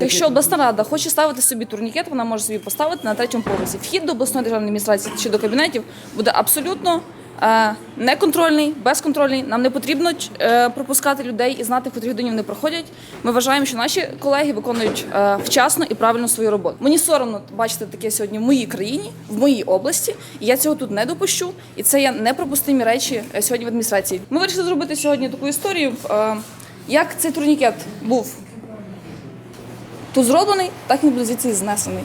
Якщо обласна рада хоче ставити собі турнікет, вона може собі поставити на третьому поверсі. Вхід до обласної державної адміністрації чи до кабінетів буде абсолютно е, неконтрольний, безконтрольний. Нам не потрібно е, пропускати людей і знати, в котрій годині вони проходять. Ми вважаємо, що наші колеги виконують е, вчасно і правильно свою роботу. Мені соромно бачити таке сьогодні в моїй країні, в моїй області. І я цього тут не допущу. І це є непропустимі речі сьогодні в адміністрації. Ми вирішили зробити сьогодні таку історію, як цей турнікет був тут зроблений, так він буде звідси і знесений.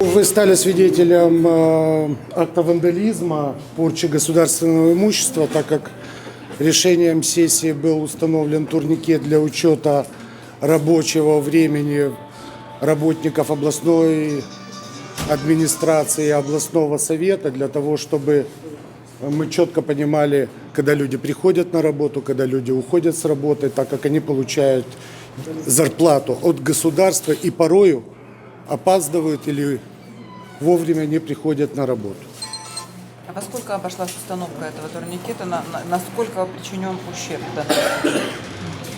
Вы стали свидетелем э, акта вандализма, порчи государственного имущества, так как решением сессии был установлен турникет для учета рабочего времени работников областной администрации и областного совета для того, чтобы мы четко понимали, когда люди приходят на работу, когда люди уходят с работы, так как они получают зарплату от государства и порою опаздывают или вовремя не приходят на работу. А во сколько обошлась установка этого турникета? На, на- насколько причинен ущерб? данному?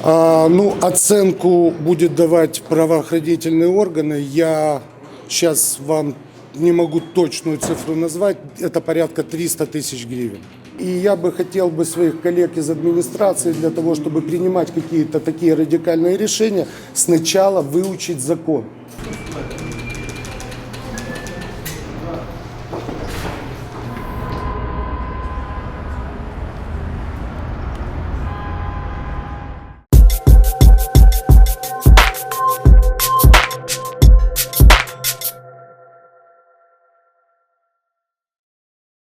А, ну, оценку будет давать правоохранительные органы. Я сейчас вам не могу точную цифру назвать. Это порядка 300 тысяч гривен. И я бы хотел бы своих коллег из администрации для того, чтобы принимать какие-то такие радикальные решения, сначала выучить закон.